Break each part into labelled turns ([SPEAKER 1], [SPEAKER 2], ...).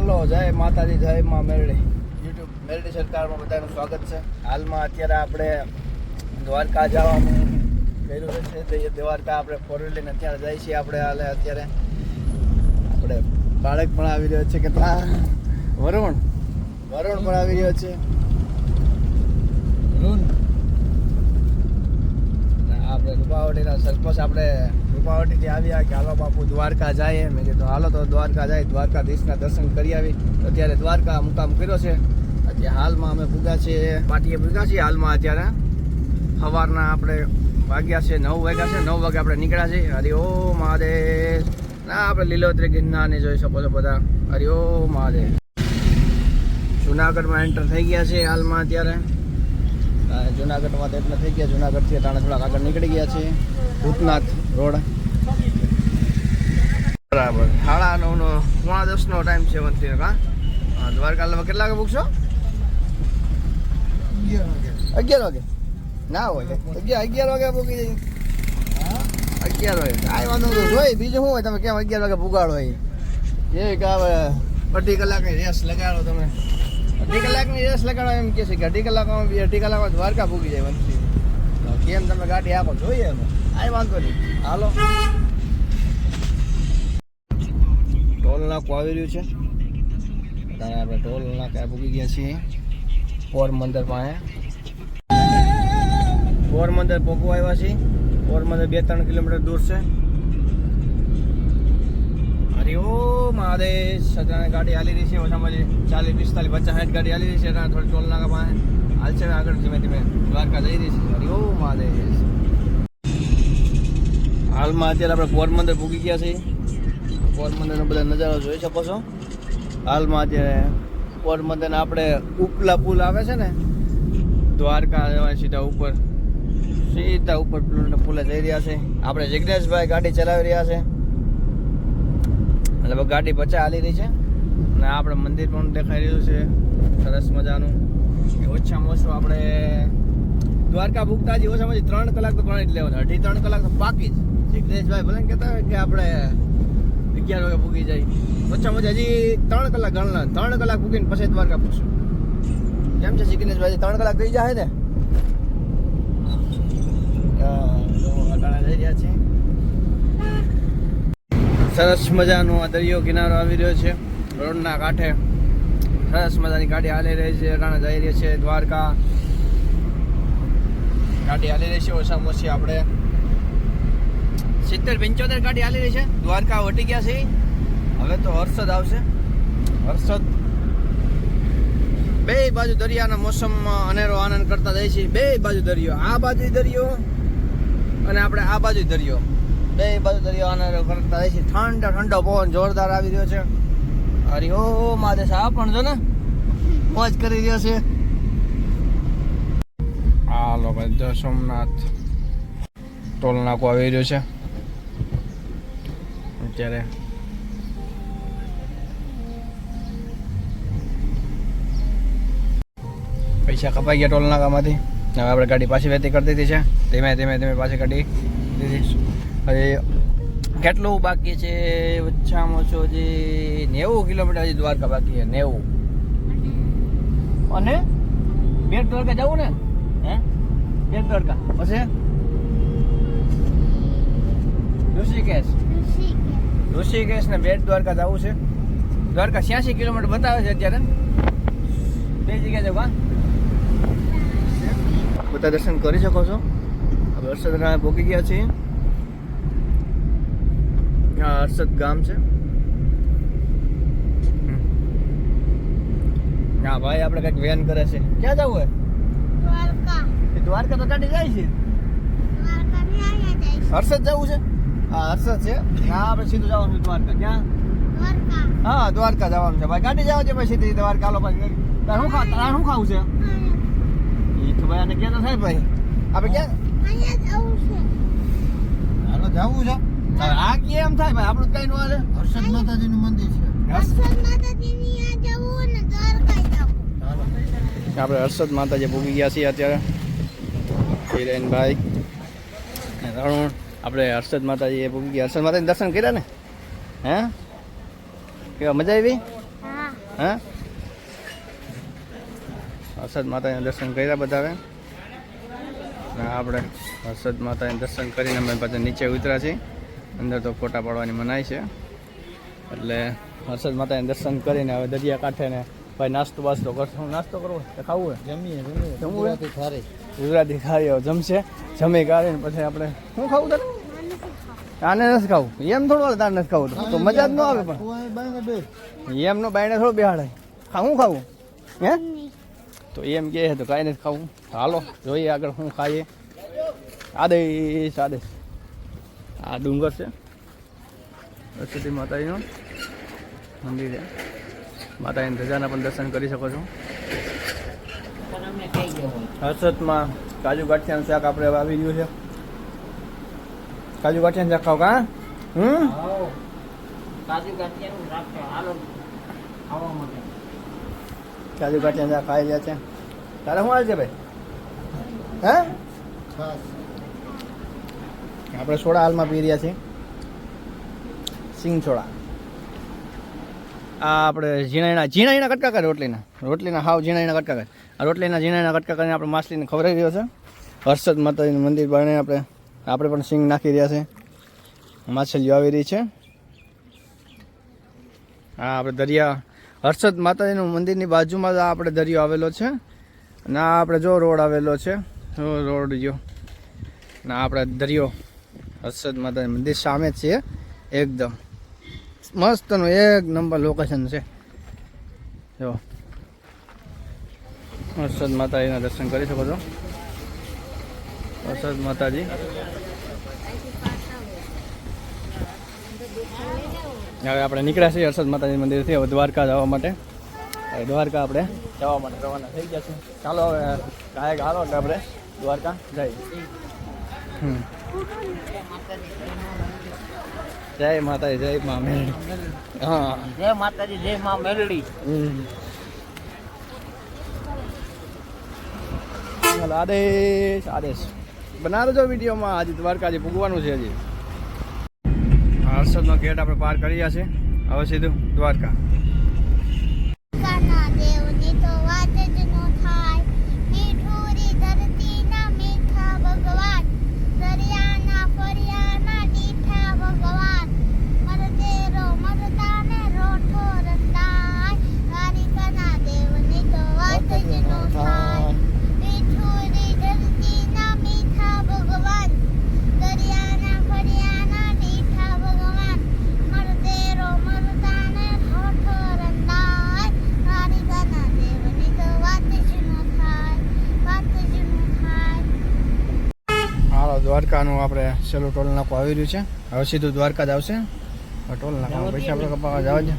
[SPEAKER 1] હાલો જય માતાજી જય માં મેરડી. યુટ્યુબ મેરડી સરકારમાં બધાનું સ્વાગત છે. હાલમાં અત્યારે આપણે દ્વારકા જવાનું કર્યું છે. તે દ્વારકા આપણે ફોર લઈને અત્યારે જઈએ છીએ આપણે હાલે અત્યારે. આપણે બાળક પણ આવી રહ્યો છે કે વરુણ? વરુણ પણ આવી રહ્યો છે. વરુણ? આપણે રૂપાવટીના સરપંચ આપણે રૂપાવટીથી આવ્યા કે હાલો બાપુ દ્વારકા જાય મેં કીધું, હાલો તો દ્વારકા જાય. દ્વારકાધીશના દર્શન કરી આવી. અત્યારે દ્વારકા મુકામ કર્યો છે. અત્યારે હાલમાં અમે ભૂગા છીએ. પાટીએ ભૂગા છીએ હાલમાં અત્યારે. સવારના આપણે વાગ્યા છે, નવ વાગ્યા છે, નવ વાગે આપણે નીકળ્યા છીએ. હરિ ઓ મહાદેવ. ના, આપણે લીલોતરી ગિરનારને જોઈ શકો છો બધા. હરિ ઓ મહાદેવ. જુનાગઢમાં એન્ટર થઈ ગયા છે હાલમાં અત્યારે. જુનાગઢમાં તો એટલે થઈ ગયા. જુનાગઢથી તાણે થોડાક આગળ નીકળી ગયા છે ભૂતનાથ રોડ. બરાબર. સાડા નવનો પોણા દસનો ટાઈમ છે વંતી હા? દ્વારકા લગભગ કેટલા વાગે પૂછશો અગિયાર વાગે. ના હોય. અગિયાર અગિયાર વાગે પૂકી જાય. અગિયાર વાગે. કાંઈ વાંધો નહીં. જોઈ, બીજું શું હોય? તમે કેમ અગિયાર વાગે પુગાડો એ કે હવે અઢી કલાકની રેસ લગાડો તમે. અઢી કલાકની રેસ લગાડો એમ કે છે કે અઢી કલાકમાં બી, અઢી કલાકમાં દ્વારકા ભૂગી જાય વંશી કેમ તમે ગાડી આપો? જોઈએ અમે કાંઈ વાંધો નહીં હાલો ટોલ નાકું આવી રહ્યું છે ત્યારે આપણે ટોલ નાકા પૂગી ગયા છીએ પોરબંદર પાસે પોરબંદર પોગવા આવ્યા છીએ પોરબંદર બે ત્રણ કિલોમીટર દૂર છે હરિ ઓ મહાદેવ સદાને ગાડી હાલી રહી છે ઓછામાં ઓછી ચાલીસ પિસ્તાલીસ પચાસ સાઠ ગાડી હાલી રહી છે ત્યાં થોડી ટોલ નાકા પાસે હાલ છે આગળ ધીમે ધીમે દ્વારકા જઈ રહી છે હરિ ઓ મહાદેવ હાલમાં અત્યારે આપણે પોરબંદર પૂગી ગયા છીએ. પોરબંદરનો બધા નજારો જોઈ શકો છો. હાલમાં અત્યારે પોરબંદરના આપણે ઉપલા પુલ આવે છે ને, દ્વારકા જવાય સીધા ઉપર સીધા ઉપર પુલે જઈ રહ્યા છે. આપણે જિગ્નેશભાઈ ગાડી ચલાવી રહ્યા છે. એટલે ગાડી પચા હાલી રહી છે. અને આપણે મંદિર પણ દેખાઈ રહ્યું છે. સરસ મજાનું. ઓછામાં ઓછું આપણે દ્વારકા ભૂખતા હજી ઓછામાં ઓછી ત્રણ કલાક તો ગણી જ લેવાનું. અઢી ત્રણ કલાક તો પાકી જ. જિગ્નેશભાઈ ભલે કેતા હોય કે આપણે અગિયાર વાગે પૂગી જાય. ઓછામાં મજા હજી ત્રણ કલાક ગણલા ત્રણ કલાક પૂગીને પછી દ્વારકા પૂછશું કેમ છે જિગ્નેશભાઈ? ત્રણ કલાક થઈ જાય ને? સરસ મજાનો આ દરિયો કિનારો આવી રહ્યો છે, રોડના કાંઠે. સરસ મજાની ગાડી હાલી રહી છે અટાણા જઈ રહી છે, દ્વારકા. ગાડી હાલી રહી છે, ઓછામાં ઓછી આપણે સિત્તેર પંચોતેર ગાડી હાલી રહી છે. દ્વારકા વટી ગયા છે. હવે તો હર્ષદ આવશે. હર્ષદ બે બાજુ દરિયાના મોસમમાં અનેરો આનંદ કરતા જાય છે. બે બાજુ દરિયો, આ બાજુ દરિયો અને આપણે આ બાજુ દરિયો. બે બાજુ દરિયો અનેરો કરતા જાય છે. ઠંડો ઠંડો પવન જોરદાર આવી રહ્યો છે. અરે ઓ મહાદેશ આ પણ જો ને, મોજ કરી રહ્યો છે. હાલો ભાઈ, જય સોમનાથ. ટોલ નાકો આવી રહ્યો છે. અત્યારે. પૈસા કપાઈ ગયા ટોલ નાકામાંથી હવે આપણે ગાડી પાછી વહેતી કરી દીધી છે. ધીમે ધીમે ધીમે પાછી ગાડી દીધી હવે કેટલું બાકી છે? ઓછામાં ઓછું હજી નેવું કિલોમીટર હજી દ્વારકા બાકી છે, નેવું. અને બેટ દ્વારકા જવું ને? હે? બેટ દ્વારકા. પછી? ઋષિકેશ. ઋષિકેશ ને બેટ દ્વારકા જવું છે. દ્વારકા છ્યાસી કિલોમીટર બતાવે છે અત્યારે. બે જગ્યા જવા બધા દર્શન કરી શકો છો. હર્ષદ ભોગી ગયા છીએ આ હર્ષદ ગામ છે. ના ભાઈ આપણે કંઈક વેન કરે છે. ક્યાં જવું હે
[SPEAKER 2] દ્વારકા.
[SPEAKER 1] દ્વારકા તો કાઢી જાય છે. હર્ષદ જવું છે? હર્ષદ છે. હા આપણે સીધું જવાનું છે દ્વારકા. ક્યાં? હા દ્વારકા જવાનું છે ભાઈ. ગાડી જવા છે ભાઈ સીધી દ્વારકા. હાલો ભાઈ. તારે શું ખા તારે શું ખાવું છે? એ તો ભાઈ આને ક્યાં તો થાય ભાઈ? આપણે ક્યાં? હાલો જવું છે. આ કેમ થાય ભાઈ? આપણું કઈ નો હાલે.
[SPEAKER 3] હર્ષદ માતાજીનું મંદિર છે.
[SPEAKER 2] હર્ષદ? માતાજીની અહીંયા જવું ને દ્વારકા જવું
[SPEAKER 1] આપણે હર્ષદ માતાજી ભૂગી ગયા છીએ અત્યારે. હિરેનભાઈ તરુણ આપણે હર્ષદ માતાજી ભૂગી ગયા. હર્ષદ માતાજી દર્શન કર્યા ને? હે? કેવા મજા આવી?
[SPEAKER 2] હા.
[SPEAKER 1] હર્ષદ માતાના દર્શન કર્યા બધાએ. આપણે હર્ષદ માતાના દર્શન કરીને અમે પાછા નીચે ઉતર્યા છીએ. અંદર તો ફોટા પાડવાની મનાય છે. એટલે હર્ષદ માતાના દર્શન કરીને હવે દરિયા કાંઠે ને ભાઈ નાસ્તો બાસ્તો કરશો. નાસ્તો કરવો તો ખાવું હોય.
[SPEAKER 3] જમીએ જમીએ.
[SPEAKER 1] જમવું હે?
[SPEAKER 3] ગુજરાતી
[SPEAKER 1] ખાઈ જમશે. જમી કાઢે ને પછી આપણે શું ખાવું તને? આને નથી ખાવું. એમ થોડું તારે નથી ખાવું. તો. મજા જ ન આવે પણ. એમનો બાયણે થોડો બેહાડાય. ખા શું ખાવું? હે? તો એમ કહે છે તો કાંઈ નથી ખાવું. હાલો જોઈએ આગળ શું ખાઈએ. આદેશ આદેશ. આ ડુંગર છે. સરસ્વતી માતાજીનું મંદિર છે. માતાજીની ધજાના પણ દર્શન કરી શકો છો. હર્ષદમાં કાજુ ગાંઠિયાનું શાક આપણે વાવી આવી ગયું છે. કાજુ ગાંઠિયાનું શાક ખાવ કા? હમ?
[SPEAKER 4] કાજુ ગાંઠિયાનું રાખજો હાલો ખાવા માટે.
[SPEAKER 1] કાજુ ગાંઠિયા શાક ખાઈ રહ્યા છે. તારે શું હાલ છે ભાઈ? હે? આપણે સોડા હાલમાં પી રહ્યા છીએ. સિંગ સોડા. આ આપણે ઝીણાઈના ઝીણાઈના કટકા કરે રોટલીના. રોટલીના હાવ ઝીણાઈના કટકા કરે. રોટલીના ઝીણાઈના કટકા કરીને આપણે માછલીને ખવડાવી રહ્યો છે. હર્ષદ માતાજીનું મંદિર બને આપણે આપણે પણ સિંગ નાખી રહ્યા છે. માછલીઓ આવી રહી છે. હા આપણે દરિયા હર્ષદ માતાજીનું મંદિરની બાજુમાં આપણે દરિયો આવેલો છે. આ આપણે જો રોડ આવેલો છે. રોડ જો. ના આપણે દરિયો હર્ષદ માતાજી મંદિર સામે જ છે. એકદમ. મસ્તનું એક નંબર લોકેશન છે. જો. હર્ષદ માતાજીના દર્શન કરી શકો છો. વરસાદ માતાજી. હવે આપણે નીકળ્યા છીએ હર્ષદ માતાજી મંદિરથી, હવે દ્વારકા જવા માટે. હવે દ્વારકા આપણે જવા માટે રવાના થઈ ગયા છે ચાલો હવે કાંઈક હાલો એટલે આપણે દ્વારકા જઈએ. જય માતાજી જય મા મેલડી હા.
[SPEAKER 4] જય માતાજી જય મા મેલડી
[SPEAKER 1] આદેશ આદેશ. બનાવો છો વિડીયોમાં આજે દ્વારકા હજી પૂગવાનું છે હજી હર્ષદનો ગેટ આપણે પાર કરી ગયા છે. હવે સીધું દ્વારકા
[SPEAKER 2] કાના દેવની તો વાત જ નો થાય મીઠુરી ધરતીના મીઠા ભગવાન દરિયાના ફરિયાના દીઠા ભગવાન મરદેરો મરદાને રોઠો રંદાય કારિકાના દેવની તો વાત જ નો થાય મીઠુરી ધરતીના મીઠા ભગવાન દરિયાના ફરિયાના દીઠા ભગવાન મરદેરો મરદાને રોઠો રંદાય કારિકાના દેવની તો વાત જ નો થાય વાત જ નો થાય
[SPEAKER 1] હાલો છેલ્લું ટોલ નાકો આવી રહ્યું છે. હવે સીધું દ્વારકા જ આવશે. ટોલ નાકામાં પૈસા આપણે કપાવવા જવા છે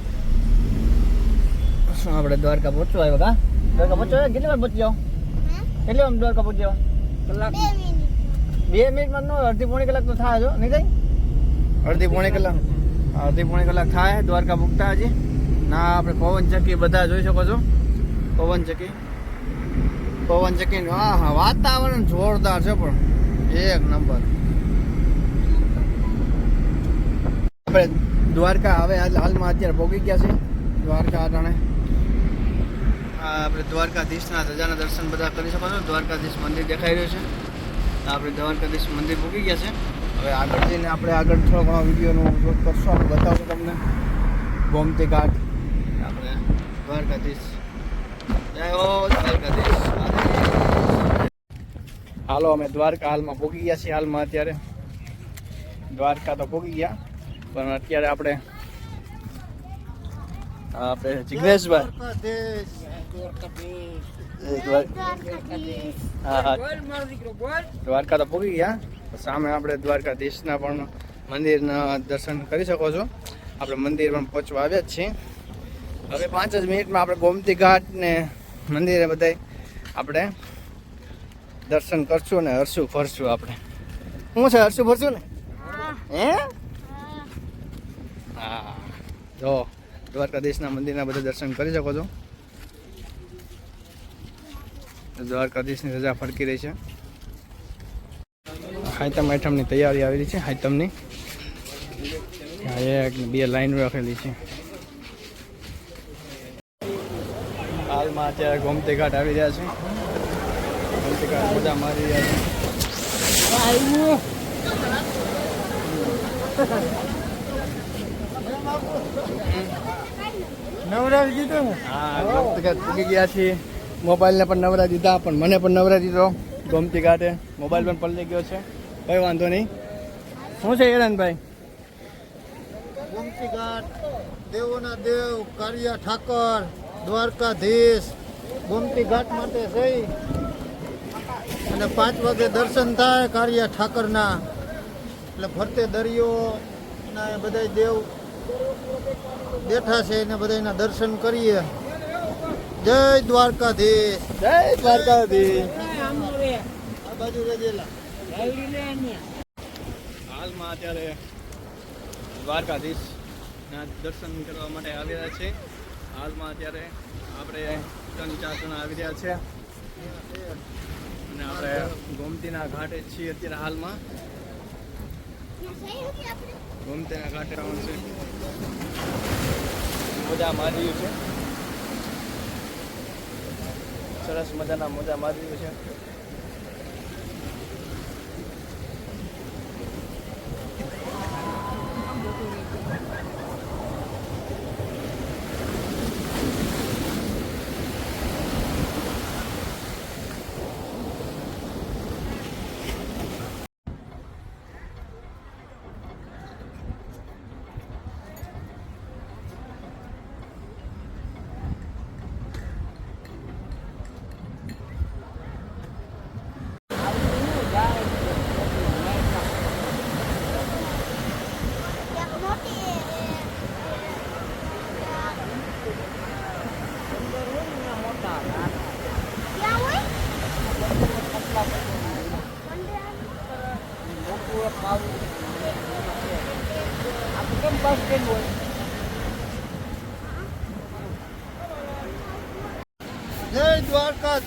[SPEAKER 1] શું આપણે દ્વારકા પહોંચવા આવ્યો કા? દ્વારકા પહોંચવા કેટલી વાર પહોંચી જાઓ? કેટલી વાર દ્વારકા પહોંચી જાઓ? કલાક.
[SPEAKER 2] બે
[SPEAKER 1] બે મિનિટમાં નો અડધી પોણી કલાક તો થાય જો નહીં થાય? અડધી પોણી કલાક. અડધી પોણી કલાક થાય દ્વારકા પૂગતા હજી. ના આપણે પવન ચક્કી બધા જોઈ શકો છો. પવન ચક્કી. પવન ચક્કી હા હા વાતાવરણ જોરદાર છે પણ. એક નંબર. આપણે દ્વારકા હવે હાલ હાલમાં અત્યારે ભોગી ગયા છે દ્વારકા અટાણે. આપણે દ્વારકાધીશના ધજાના દર્શન બધા કરી શકો છો દ્વારકાધીશ મંદિર દેખાઈ રહ્યું છે. આપણે દ્વારકાધીશ મંદિર ભૂગી ગયા છે. હવે આગળ જઈને આપણે આગળ થોડો ઘણો વિડીયોનો ઉપયોગ કરશું. આપણે બતાવું તમને. ગોમતી ઘાટ. આપણે દ્વારકાધીશ. જય હો દ્વારકાધીશ. હાલો અમે દ્વારકા હાલમાં ભોગી ગયા છીએ. હાલમાં અત્યારે દ્વારકા તો ભોગી ગયા. પણ અત્યારે આપણે આપણે જિગ્નેશભાઈ. હા હા. દ્વારકા તો પૂગી ગયા. સામે આપણે દ્વારકાધીશના પણ મંદિરના દર્શન કરી શકો છો. આપણે મંદિર પણ પહોંચવા આવ્યા જ છીએ. હવે પાંચ જ મિનિટમાં આપણે ગોમતી ઘાટ ને મંદિરે બધાય આપણે દર્શન કરશું ને હરશું ફરશું આપણે. શું છે હરશું ફરશું ને? હે? હા. જો, દ્વારકાધીશના મંદિરના બધા દર્શન કરી શકો છો. દ્વારકાધીશની રજા ફરકી રહી છે. હાઈતમ આઈટમની તૈયારી આવેલી છે, હાઈતમની. એક બે લાઈન રાખેલી છે. હાલમાં અત્યારે ગોમતી ઘાટ આવી રહ્યા છે. ગોમતી ઘાટ મજા મારી રહ્યા છે.
[SPEAKER 3] નવરાવી કીધું ને
[SPEAKER 1] હા પૂગી ગયા છીએ. મોબાઈલને પણ નવરા દીધા પણ મને પણ નવરા દીધો. ગોમતી ઘાટે મોબાઈલ પણ પલટી ગયો છે. કઈ વાંધો નહીં. શું છે હિરણભાઈ?
[SPEAKER 3] ગોમતી ઘાટ દેવોના દેવ કારિયા ઠાકર દ્વારકાધીશ ગોમતી ઘાટ માટે જઈ. અને પાંચ વાગે દર્શન થાય કારિયા ઠાકરના. એટલે ફરતે દરિયો અને બધા દેવ બેઠા છે એને બધાના દર્શન કરીએ. જય દ્વારકાધીશ.
[SPEAKER 1] જય દ્વારકાધીશ.
[SPEAKER 3] આ બાજુ રજેલા
[SPEAKER 1] હાલમાં અત્યારે દ્વારકાધીશ ના દર્શન કરવા માટે આવી રહ્યા છે. હાલમાં અત્યારે આપણે ત્રણ ચાર જણા આવી રહ્યા છે. અને આપણે ગોમતીના ઘાટે છીએ અત્યારે હાલમાં. ગોમતીના આવવાનું છે. મજા મારી છે. સરસ મજાના મજા મારી છે.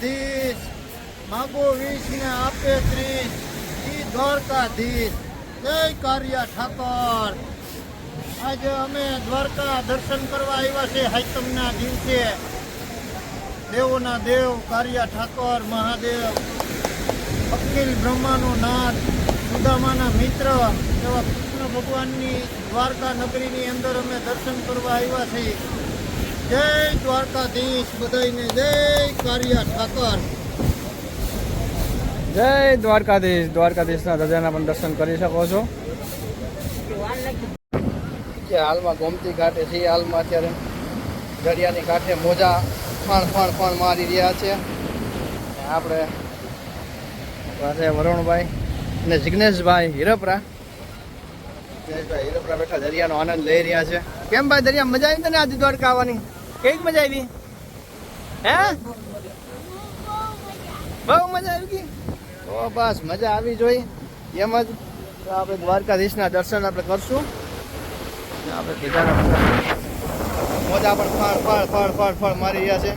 [SPEAKER 3] દ્વારકાધીશ માગો વીસ ને આપે ત્રીસ. ઈ દ્વારકાધીશ. જય કારિયા ઠાકોર. આજે અમે દ્વારકા દર્શન કરવા આવ્યા છે હાઈતમના દિવસે. દેવોના દેવ કારિયા ઠાકોર મહાદેવ. અખિલ બ્રહ્માનો નાથ, સુદામાના મિત્ર એવા કૃષ્ણ ભગવાનની દ્વારકા નગરીની અંદર અમે દર્શન કરવા આવ્યા છીએ. જય દ્વારકાધીશ બધાને જય કારિયા ઠાકર.
[SPEAKER 1] જય દ્વારકાધીશ દ્વારકાધીશના ધજાના પણ દર્શન કરી શકો છો. કે હાલમાં ગોમતી ઘાટે છીએ હાલમાં અત્યારે દરિયાની કાંઠે મોજા ફણ ફણ ફણ મારી રહ્યા છે. આપણે પાસે વરુણભાઈ અને જિગ્નેશભાઈ હિરપરા. જિગ્નેશભાઈ હિરપરા બેઠા દરિયાનો આનંદ લઈ રહ્યા છે. કેમ ભાઈ દરિયા, મજા આવી તને આજે દ્વારકા આવવાની? કેવી મજા આવી? હે? બહુ મજા આવી ગઈ? તો બસ, મજા આવી જોઈ. એમ જ આપણે દ્વારકાધીશના દર્શન આપણે કરશું. આપણે બીજાના મોજા પણ ફળ ફળ ફળ ફળ ફળ મારી રહ્યા છે.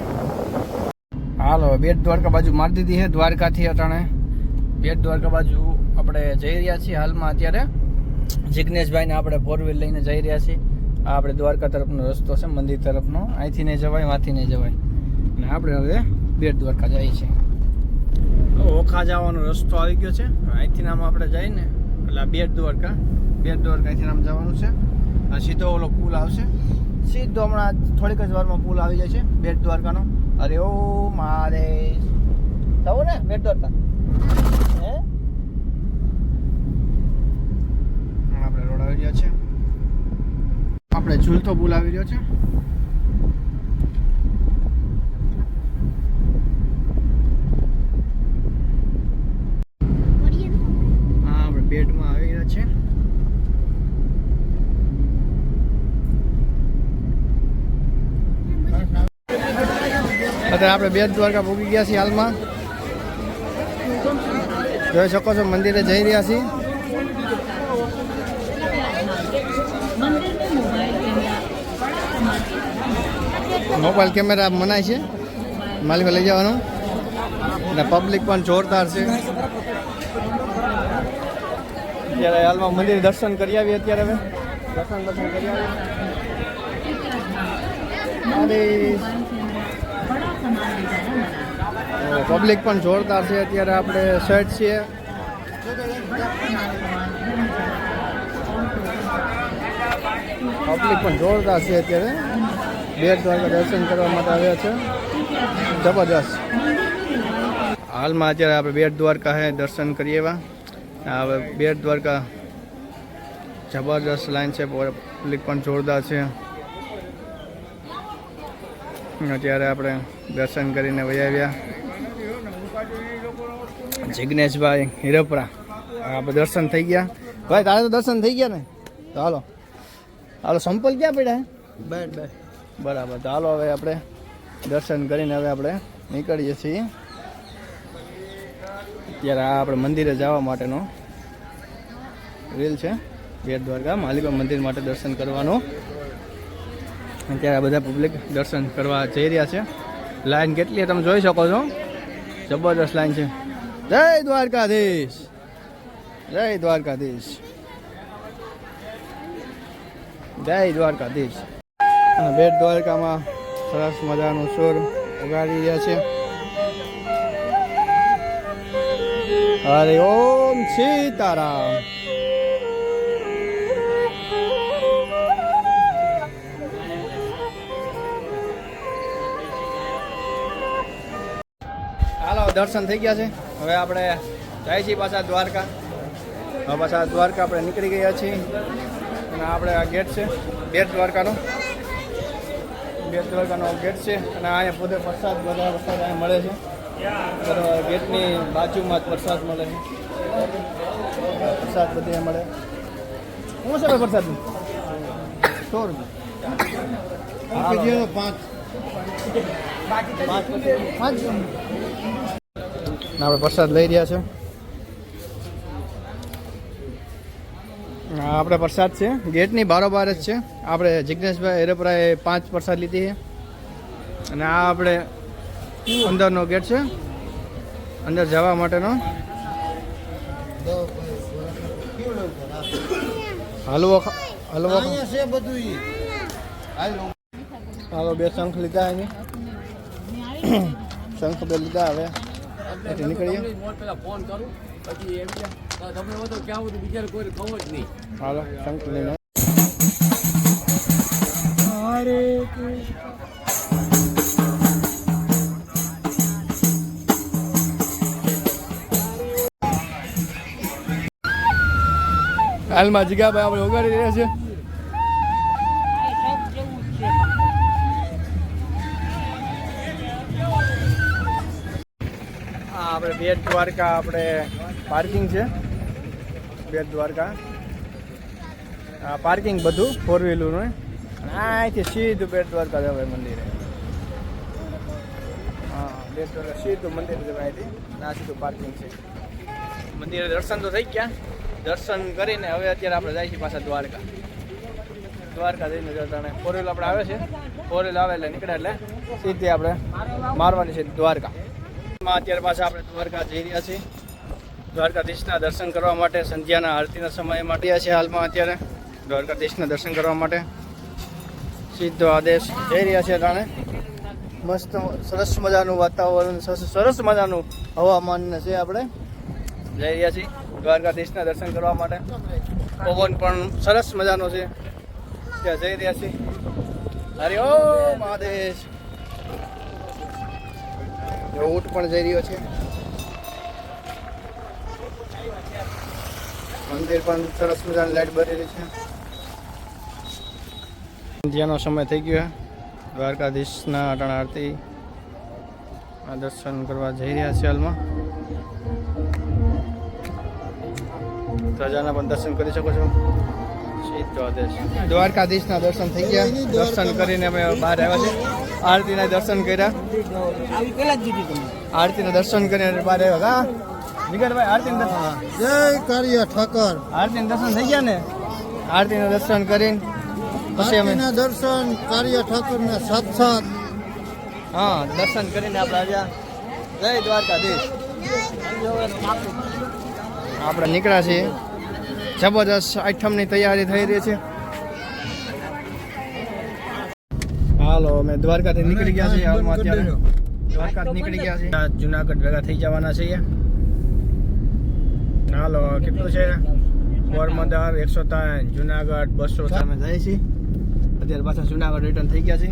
[SPEAKER 1] હાલો, બેટ દ્વારકા બાજુ મારી દીધી છે દ્વારકાથી અટાણે. બેટ દ્વારકા બાજુ આપણે જઈ રહ્યા છીએ હાલમાં અત્યારે. જિજ્ઞેશભાઈને આપણે ફોર વ્હીલ લઈને જઈ રહ્યા છીએ. આપણે દ્વારકા તરફનો રસ્તો છે, મંદિર તરફનો. અહીંથી નહીં જવાય, વાંથી નહીં જવાય. અને આપણે હવે બેટ દ્વારકા જઈએ છીએ. ઓખા જવાનો રસ્તો આવી ગયો છે. અહીંથી નામ આપણે જઈએ ને એટલે આ બેટ દ્વારકા. બેટ દ્વારકા અહીંથી નામ જવાનું છે. આ સીધો ઓલો પુલ આવશે. સીધો હમણાં થોડીક જ વારમાં પુલ આવી જાય છે, બેટ દ્વારકાનો. અરે ઓ મારે. જવું ને, બેટ દ્વારકા. હે? આપણે રોડ આવી ગયા છે. આપણે ઝૂલતો પુલ આવી રહ્યો છે. હા, આપણે બેટમાં આવી રહ્યા છે. અત્યારે આપણે બેટ દ્વારકા પૂગી ગયા છીએ હાલમાં. જોઈ શકો છો, મંદિરે જઈ રહ્યા છીએ. મોબાઈલ કેમેરા મનાય છે. માલિકો લઈ જવાનું. અને પબ્લિક પણ જોરદાર છે. અત્યારે હાલમાં મંદિર દર્શન કરી આવીએ અત્યારે હવે. દર્શન દર્શન કરી આવીએ. પબ્લિક પણ જોરદાર છે. અત્યારે આપણે સેટ છીએ. પબ્લિક પણ જોરદાર છે અત્યારે. બેટ દ્વારકા દર્શન કરવા માટે આવ્યા છે. જબરદસ્ત હાલમાં અત્યારે આપણે બેટ દ્વારકા હે દર્શન કરીએ એવા. હવે બેટ દ્વારકા જબરદસ્ત લાઈન છે, પબ્લિક પણ જોરદાર છે. અત્યારે આપણે દર્શન કરીને વહી આવ્યા. જિગ્નેશભાઈ હિરપરા. આપણે દર્શન થઈ ગયા. ભાઈ, તારે તો દર્શન થઈ ગયા ને? તો હાલો. હાલો, સંપલ ક્યાં પડ્યા
[SPEAKER 3] બેટ બેટ.
[SPEAKER 1] બરાબર હાલો હવે આપણે દર્શન કરીને હવે આપણે નીકળીએ છીએ. અત્યારે આ આપણે મંદિરે જવા માટેનો રીલ છે બેટ દ્વારકા માલિકા મંદિર માટે દર્શન કરવાનું. અત્યારે આ બધા પબ્લિક દર્શન કરવા જઈ રહ્યા છે. લાઈન કેટલી તમે જોઈ શકો છો? જબરદસ્ત લાઈન છે. જય દ્વારકાધીશ! જય દ્વારકાધીશ! જય દ્વારકાધીશ! અને બેટ દ્વારકામાં સરસ મજાનું સુર ઉગાડી રહ્યા છે. હરે ઓમ સીતારામ. હાલો, દર્શન થઈ ગયા છે. હવે આપણે જાય છીએ પાછા દ્વારકા. હવે પાછા દ્વારકા આપણે નીકળી ગયા છીએ. અને આપણે આ ગેટ છે બેટ દ્વારકાનો. બેટ દ્વારકાનો ગેટ છે અને અહીંયા પોતે પ્રસાદ બધા પ્રસાદ અહીંયા મળે છે. ગેટની બાજુમાં જ પ્રસાદ મળે છે. પ્રસાદ બધી મળે. શું છે વરસાદ પ્રસાદનું? સો રૂપિયા.
[SPEAKER 3] પાંચ.
[SPEAKER 1] પાંચ. આપણે પ્રસાદ લઈ રહ્યા છે. આપણે પ્રસાદ છે. ગેટની બારોબાર જ છે. આપણે જિજ્ઞેશભાઈ એરપરાએ પાંચ પ્રસાદ લીધી છે. અને આ આપણે અંદરનો ગેટ છે. અંદર જવા માટેનો. હલવો હલવો ખા-
[SPEAKER 3] અહીંયા છે બધું ઈ.
[SPEAKER 1] હાલો. બે શંખ લીધા એની. શંખ બે લીધા હવે. નીકળીએ.
[SPEAKER 4] ફોન કરું પછી તમને બધું ક્યાં બધું બીજા કોઈ ખબર જ નહીં.
[SPEAKER 1] હાલો શંખ લઈને હાલમાં જગ્યાભાઈ આપણે ઉગાડી રહ્યા છે. આ આપણે બેટ દ્વારકા આપણે પાર્કિંગ છે. બેટ દ્વારકા. આ પાર્કિંગ બધું ફોર વ્હીલરનું અને અહીંથી સીધું બેટ દ્વારકા જવાય મંદિરે. હા, બેટ દ્વારકા સીધું મંદિર જવાય અહીંથી. આ સીધું પાર્કિંગ છે. મંદિરે દર્શન તો થઈ ગયા. દર્શન કરીને હવે અત્યારે આપણે જાય છીએ પાછા દ્વારકા. દ્વારકા જઈને જતાને ફોર વ્હીલ આપણે આવે છે. ફોર વ્હીલ આવે એટલે નીકળે એટલે સીધી આપણે મારવાની છે દ્વારકા. અત્યારે પાછા આપણે દ્વારકા જઈ રહ્યા છીએ. દ્વારકાધીશના દર્શન કરવા માટે, સંધ્યાના આરતીના સમય માટે છે હાલમાં અત્યારે. દ્વારકાધીશના દર્શન કરવા માટે સીધો આદેશ જઈ રહ્યા છે જાણે મસ્ત, સરસ મજાનું વાતાવરણ, સરસ મજાનું હવામાન છે આપણે. જઈ રહ્યા છીએ દ્વારકાધીશના દર્શન કરવા માટે. પવન પણ સરસ મજાનો છે. ત્યાં જઈ રહ્યા છીએ. હરિ ઓમ મહાદેશ ઊંટ પણ જઈ રહ્યો છે. મંદિર પણ સરસ મજાની લાઈટ ભરેલી છે. સંધ્યાનો સમય થઈ ગયો દ્વારકાધીશના અટણ આરતી આ દર્શન કરવા જઈ રહ્યા છે હાલમાં. પ્રજાના પણ દર્શન કરી શકો છો. દ્વારકાધીશના દર્શન થઈ ગયા. દર્શન કરીને અમે બહાર આવ્યા છે આરતીના દર્શન કર્યા. આરતીના દર્શન કરીને બહાર આવ્યા કા વિગતભાઈ આરતીના દર્શન.
[SPEAKER 3] જય કારિયા ઠાકર.
[SPEAKER 1] આરતી દર્શન થઈ ગયા ને? આરતીના દર્શન કરીને પછી અમે
[SPEAKER 3] દર્શન કારિયા ઠાકરના સાથ સાથ
[SPEAKER 1] હા દર્શન કરીને આપણે આવ્યા. જય દ્વારકાધીશ. આપણે નીકળ્યા છીએ. જબરદસ્ત આઈટમની તૈયારી થઈ રહી છે. હાલો અમે દ્વારકાથી નીકળી ગયા છીએ હાલમાં અત્યારે. દ્વારકા નીકળી ગયા છે આ જુનાગઢ ભેગા થઈ જવાના છીએ. હાલો, કેટલું છે? પોરબંદર, એકસો ત્રણ, જુનાગઢ, બસો અમે જઈએ છીએ. અત્યારે પાછા જુનાગઢ રિટર્ન થઈ ગયા છે